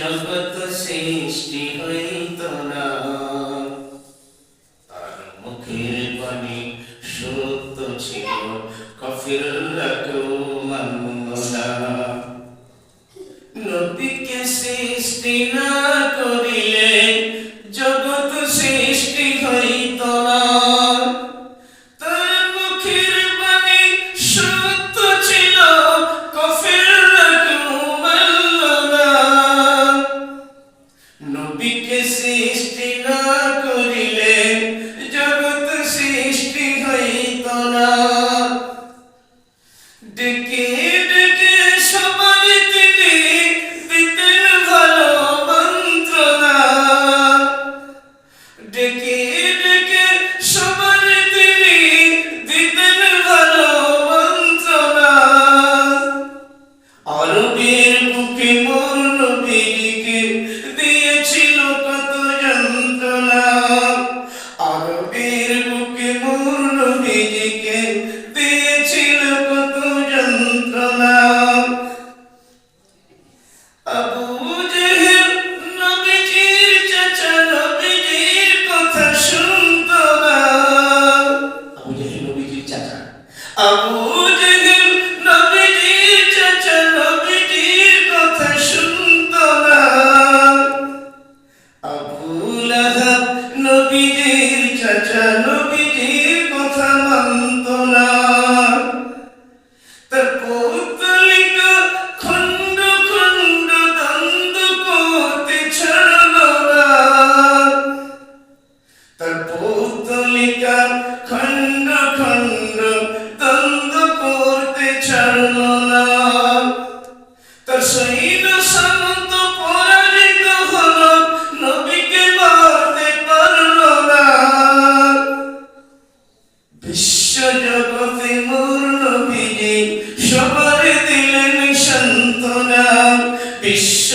জগৎ সৃষ্টি হইত না। তার মুখের পানি সত্য ছিল, কফির রাখো মান্না নদীকে সৃষ্টি না সৃষ্টি নবীকে দিয়েছিল কত যন্ত্রণা। আবু জেহেল নবীজির চাচা নবীজির কথা শুনতো না। আবু জেহেল নবীজির চাচা। আবু পৌত্তলিকা খণ্ড খণ্ড দ্বন্দ্ব করতে ছাড়ল না। তার সৈন্য হল, নবীকে মারতে পারল না। বিশ্ব জগতে সবার দিলেন সান্ত্বনা। বিশ্ব